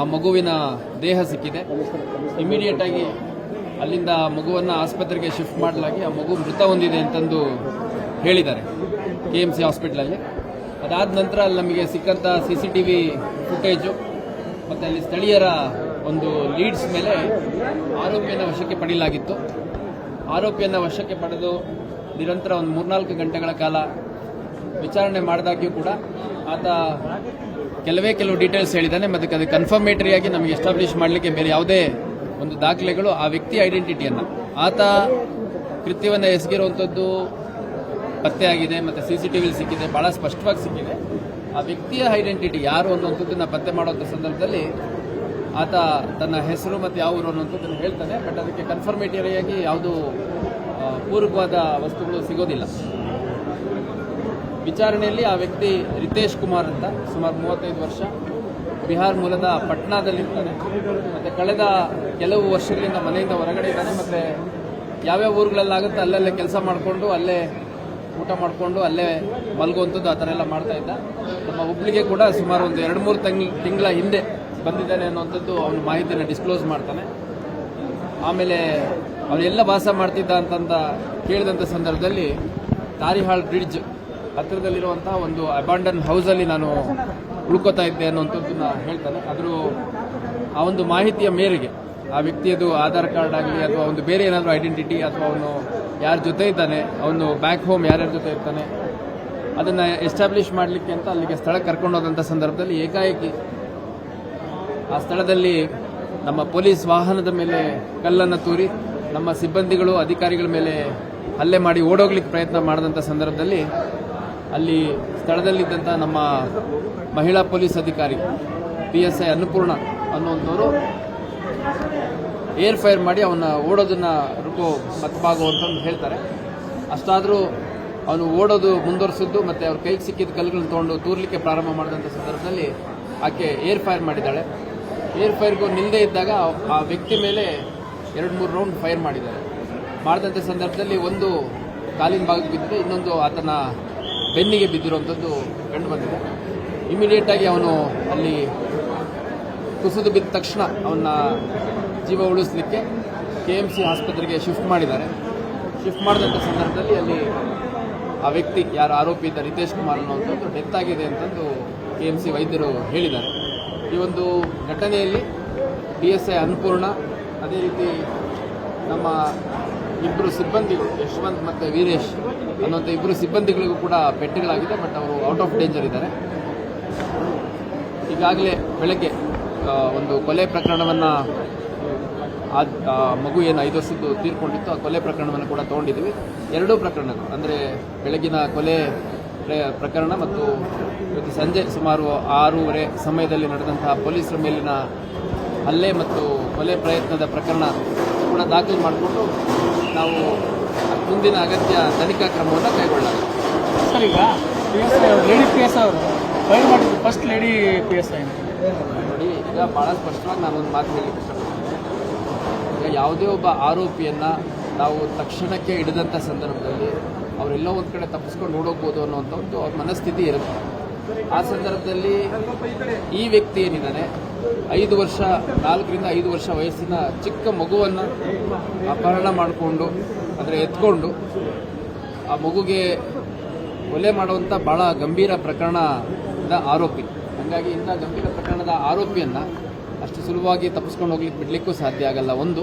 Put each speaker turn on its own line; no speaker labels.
ಆ ಮಗುವಿನ ದೇಹ ಸಿಕ್ಕಿದೆ. ಇಮಿಡಿಯೇಟ್ ಆಗಿ ಅಲ್ಲಿಂದ ಆ ಮಗುವನ್ನು ಆಸ್ಪತ್ರೆಗೆ ಶಿಫ್ಟ್ ಮಾಡಲಾಗಿ ಆ ಮಗು ಮೃತ ಹೊಂದಿದೆ ಅಂತಂದು ಹೇಳಿದ್ದಾರೆ ಕೆ ಎಂ ಸಿ ಹಾಸ್ಪಿಟ್ಲಲ್ಲಿ. ಅದಾದ ನಂತರ ಅಲ್ಲಿ ನಮಗೆ ಸಿಕ್ಕಂಥ C C T V footage ಮತ್ತು ಅಲ್ಲಿ ಸ್ಥಳೀಯರ ಒಂದು ಲೀಡ್ಸ್ ಮೇಲೆ ಆರೋಪಿಯನ್ನು ವಶಕ್ಕೆ ಪಡೆಯಲಾಗಿತ್ತು. ಆರೋಪಿಯನ್ನು ವಶಕ್ಕೆ ಪಡೆದು ನಿರಂತರ ಒಂದು ಮೂರ್ನಾಲ್ಕು ಗಂಟೆಗಳ ಕಾಲ ವಿಚಾರಣೆ ಮಾಡಿದಾಗ್ಯೂ ಕೂಡ ಆತ ಕೆಲವೇ ಕೆಲವು ಡೀಟೇಲ್ಸ್ ಹೇಳಿದ್ದಾನೆ, ಮತ್ತು ಅದು ಕನ್ಫರ್ಮೇಟರಿ ಆಗಿ ನಮಗೆ ಎಸ್ಟಾಬ್ಲಿಷ್ ಮಾಡಲಿಕ್ಕೆ ಬೇರೆ ಯಾವುದೇ ಒಂದು ದಾಖಲೆಗಳು ಆ ವ್ಯಕ್ತಿ ಐಡೆಂಟಿಟಿಯನ್ನು ಆತ ಕೃತ್ಯವನ್ನು ಎಸಗಿರುವಂಥದ್ದು ಪತ್ತೆಯಾಗಿದೆ ಮತ್ತು ಸಿ ಸಿ ಟಿ ವಿಲಿ ಸಿಕ್ಕಿದೆ ಭಾಳ ಸ್ಪಷ್ಟವಾಗಿ ಸಿಕ್ಕಿದೆ. ಆ ವ್ಯಕ್ತಿಯ ಐಡೆಂಟಿಟಿ ಯಾರು ಅನ್ನುವಂಥದ್ದನ್ನು ಪತ್ತೆ ಮಾಡುವಂಥ ಸಂದರ್ಭದಲ್ಲಿ ಆತ ತನ್ನ ಹೆಸರು ಮತ್ತು ಯಾವ ಊರು ಅನ್ನುವಂಥದ್ದನ್ನು ಹೇಳ್ತಾನೆ ಬಟ್ ಅದಕ್ಕೆ ಕನ್ಫರ್ಮೇಟರಿಯಾಗಿ ಯಾವುದು ಪೂರಕವಾದ ವಸ್ತುಗಳು ಸಿಗೋದಿಲ್ಲ. ವಿಚಾರಣೆಯಲ್ಲಿ ಆ ವ್ಯಕ್ತಿ ರಿತೇಶ್ ಕುಮಾರ್ ಅಂತ, ಸುಮಾರು ಮೂವತ್ತೈದು ವರ್ಷ. ಬಿಹಾರ್ ಮೂಲದ ಪಟ್ನಾದಲ್ಲಿರ್ತಾನೆ ಮತ್ತು ಕಳೆದ ಕೆಲವು ವರ್ಷಗಳಿಂದ ಮನೆಯಿಂದ ಹೊರಗಡೆ ಇದ್ದಾನೆ. ಮತ್ತು ಯಾವ್ಯಾವ ಊರುಗಳಲ್ಲಾಗುತ್ತೆ ಅಲ್ಲಲ್ಲೇ ಕೆಲಸ ಮಾಡಿಕೊಂಡು, ಅಲ್ಲೇ ಊಟ ಮಾಡಿಕೊಂಡು, ಅಲ್ಲೇ ಮಲಗುವಂಥದ್ದು ಆ ಥರ ಎಲ್ಲ ಮಾಡ್ತಾ ಇದ್ದ. ನಮ್ಮ ಹುಬ್ಳಿಗೆ ಕೂಡ ಸುಮಾರು ಒಂದು ಎರಡು ಮೂರು ತಂಗ್, ತಿಂಗಳ ಹಿಂದೆ ಬಂದಿದ್ದಾನೆ ಅನ್ನುವಂಥದ್ದು ಅವನು ಮಾಹಿತಿಯನ್ನು ಡಿಸ್ಕ್ಲೋಸ್ ಮಾಡ್ತಾನೆ. ಆಮೇಲೆ ಅವನೆಲ್ಲ ವಾಸ ಮಾಡ್ತಿದ್ದ ಅಂತಂದ ಕೇಳಿದಂಥ ಸಂದರ್ಭದಲ್ಲಿ ತಾರಿಹಾಳ್ ಬ್ರಿಡ್ಜ್ ಹತ್ತಿರದಲ್ಲಿರುವಂತಹ ಒಂದು ಅಬಾಂಡನ್ ಹೌಸಲ್ಲಿ ನಾನು ಉಳ್ಕೋತಾ ಇದ್ದೆ ಅನ್ನುವಂಥದ್ದನ್ನ ಹೇಳ್ತಾನೆ. ಅದ್ರ ಆ ಒಂದು ಮಾಹಿತಿಯ ಮೇರೆಗೆ ಆ ವ್ಯಕ್ತಿಯದು ಆಧಾರ್ ಕಾರ್ಡ್ ಆಗಲಿ ಅಥವಾ ಒಂದು ಬೇರೆ ಏನಾದರೂ ಐಡೆಂಟಿಟಿ ಅಥವಾ ಅವನು ಯಾರ ಜೊತೆ ಇದ್ದಾನೆ, ಅವನು ಬ್ಯಾಕ್ ಹೋಮ್ ಯಾರ್ಯಾರ ಜೊತೆ ಇರ್ತಾನೆ, ಅದನ್ನು ಎಸ್ಟಾಬ್ಲಿಷ್ ಮಾಡಲಿಕ್ಕೆ ಅಂತ ಅಲ್ಲಿಗೆ ಸ್ಥಳಕ್ಕೆ ಕರ್ಕೊಂಡೋದಂಥ ಸಂದರ್ಭದಲ್ಲಿ ಏಕಾಏಕಿ ಆ ಸ್ಥಳದಲ್ಲಿ ನಮ್ಮ ಪೊಲೀಸ್ ವಾಹನದ ಮೇಲೆ ಕಲ್ಲನ್ನು ತೂರಿ, ನಮ್ಮ ಸಿಬ್ಬಂದಿಗಳು, ಅಧಿಕಾರಿಗಳ ಮೇಲೆ ಹಲ್ಲೆ ಮಾಡಿ ಓಡೋಗ್ಲಿಕ್ಕೆ ಪ್ರಯತ್ನ ಮಾಡಿದಂಥ ಸಂದರ್ಭದಲ್ಲಿ ಅಲ್ಲಿ ಸ್ಥಳದಲ್ಲಿದ್ದಂಥ ನಮ್ಮ ಮಹಿಳಾ ಪೊಲೀಸ್ ಅಧಿಕಾರಿ ಪಿ ಎಸ್ ಐ ಅನ್ನಪೂರ್ಣ ಅನ್ನುವಂಥವರು ಏರ್ ಫೈರ್ ಮಾಡಿ ಅವನ ಓಡೋದನ್ನು ರುಕೋ ಮತ್ಬಾಗು ಅಂತಂದು ಹೇಳ್ತಾರೆ. ಅಷ್ಟಾದರೂ ಅವನು ಓಡೋದು ಮುಂದುವರಿಸಿದ್ದು ಮತ್ತು ಅವ್ರ ಕೈಗೆ ಸಿಕ್ಕಿದ ಕಲ್ಲುಗಳನ್ನ ತೊಗೊಂಡು ತೂರ್ಲಿಕ್ಕೆ ಪ್ರಾರಂಭ ಮಾಡಿದಂಥ ಸಂದರ್ಭದಲ್ಲಿ ಆಕೆ ಏರ್ ಫೈರ್ ಮಾಡಿದ್ದಾಳೆ. ಏರ್ ಫೈರ್ಗೂ ನಿಲ್ಲದೇ ಇದ್ದಾಗ ಆ ವ್ಯಕ್ತಿ ಮೇಲೆ ಎರಡು ಮೂರು ರೌಂಡ್ ಫೈರ್ ಮಾಡಿದ್ದಾರೆ. ಮಾಡಿದಂಥ ಸಂದರ್ಭದಲ್ಲಿ ಒಂದು ಕಾಲಿನ ಭಾಗಕ್ಕೆ ಬಿದ್ದಿದೆ, ಇನ್ನೊಂದು ಆತನ ಬೆನ್ನಿಗೆ ಬಿದ್ದಿರುವಂಥದ್ದು ಕಂಡು ಬಂದಿದೆ. ಇಮಿಡಿಯೇಟ್ ಆಗಿ ಅವನು ಅಲ್ಲಿ ಕುಸಿದು ಬಿದ್ದ ತಕ್ಷಣ ಅವನ್ನ ಜೀವ ಉಳಿಸಲಿಕ್ಕೆ ಕೆ ಎಂ ಸಿ ಆಸ್ಪತ್ರೆಗೆ ಶಿಫ್ಟ್ ಮಾಡಿದ್ದಾರೆ. ಶಿಫ್ಟ್ ಮಾಡಿದಂಥ ಸಂದರ್ಭದಲ್ಲಿ ಅಲ್ಲಿ ಆ ವ್ಯಕ್ತಿ ಯಾರು ಆರೋಪಿ ಇದ್ದ ರಿತೇಶ್ ಕುಮಾರ್ ಅನ್ನುವಂಥದ್ದು ಡೆತ್ ಆಗಿದೆ ಅಂತಂದು ಕೆ ಎಂ ಸಿ ವೈದ್ಯರು ಹೇಳಿದ್ದಾರೆ. ಈ ಒಂದು ಘಟನೆಯಲ್ಲಿ ಡಿ ಎಸ್ ಐ ಅನ್ನಪೂರ್ಣ, ಅದೇ ರೀತಿ ನಮ್ಮ ಇಬ್ಬರು ಸಿಬ್ಬಂದಿಗಳು, ಯಶವಂತ್ ಮತ್ತು ವೀರೇಶ್ ಅನ್ನುವಂಥ ಇಬ್ಬರು ಸಿಬ್ಬಂದಿಗಳಿಗೂ ಕೂಡ ಪೆಟ್ಟುಗಳಾಗಿದೆ ಬಟ್ ಅವರು ಔಟ್ ಆಫ್ ಡೇಂಜರ್ ಇದ್ದಾರೆ. ಈಗಾಗಲೇ ಬೆಳಗ್ಗೆ ಒಂದು ಕೊಲೆ ಪ್ರಕರಣವನ್ನು ಮಗು ಏನು ಐದು ವರ್ಷದ್ದು ತೀರ್ಕೊಂಡಿತ್ತು, ಆ ಕೊಲೆ ಪ್ರಕರಣವನ್ನು ಕೂಡ ತಗೊಂಡಿದ್ದೀವಿ. ಎರಡೂ ಪ್ರಕರಣಗಳು, ಅಂದರೆ ಬೆಳಗಿನ ಕೊಲೆ ಪ್ರ- ಪ್ರಕರಣ ಮತ್ತು ಇವತ್ತು ಸಂಜೆ ಸುಮಾರು ಆರೂವರೆ ಸಮಯದಲ್ಲಿ ನಡೆದಂತಹ ಪೊಲೀಸರ ಮೇಲಿನ ಹಲ್ಲೆ ಮತ್ತು ಕೊಲೆ ಪ್ರಯತ್ನದ ಪ್ರಕರಣ ಕೂಡ ದಾಖಲು ಮಾಡಿಕೊಂಡು ನಾವು ಮುಂದಿನ ಅಗತ್ಯ ತನಿಖಾ ಕ್ರಮವನ್ನು ಕೈಗೊಳ್ಳಲಾಗಿದೆ
ಸರ್ ಈಗ P S I lady P S I ಅವರು ಫೈಲ್ ಮಾಡಿದ್ರು first lady P S I.
ನೋಡಿ ಈಗ ಭಾಳ ಸ್ಪಷ್ಟವಾಗಿ ನಾನೊಂದು ಮಾತು ಹೇಳಲಿಕ್ಕೆ ಇಷ್ಟಪಡ್ತೀನಿ. ಈಗ ಯಾವುದೇ ಒಬ್ಬ ಆರೋಪಿಯನ್ನು ನಾವು ತಕ್ಷಣಕ್ಕೆ ಹಿಡಿದಂಥ ಸಂದರ್ಭದಲ್ಲಿ ಅವರೆಲ್ಲೋ ಒಂದು ಕಡೆ ತಪ್ಪಿಸ್ಕೊಂಡು ಓಡೋಗ್ಬೋದು ಅನ್ನೋವಂಥದ್ದು ಒಂದು ಅವ್ರ ಮನಸ್ಥಿತಿ ಇರುತ್ತೆ. ಆ ಸಂದರ್ಭದಲ್ಲಿ ಈ ವ್ಯಕ್ತಿ ಏನಿದ್ದಾನೆ? ಐದು ವರ್ಷ, ನಾಲ್ಕರಿಂದ ಐದು ವರ್ಷ ವಯಸ್ಸಿನ ಚಿಕ್ಕ ಮಗುವನ್ನು ಅಪಹರಣ ಮಾಡಿಕೊಂಡು, ಅಂದರೆ ಎತ್ಕೊಂಡು, ಆ ಮಗುಗೆ ಕೊಲೆ ಮಾಡುವಂಥ ಭಾಳ ಗಂಭೀರ ಪ್ರಕರಣದ ಆರೋಪಿ. ಹಾಗಾಗಿ ಇಂಥ ಗಂಭೀರ ಪ್ರಕರಣದ ಆರೋಪಿಯನ್ನು ಅಷ್ಟು ಸುಲಭವಾಗಿ ತಪ್ಪಿಸ್ಕೊಂಡು ಹೋಗ್ಲಿಕ್ಕೆ ಬಿಡಲಿಕ್ಕೂ ಸಾಧ್ಯ ಆಗಲ್ಲ. ಒಂದು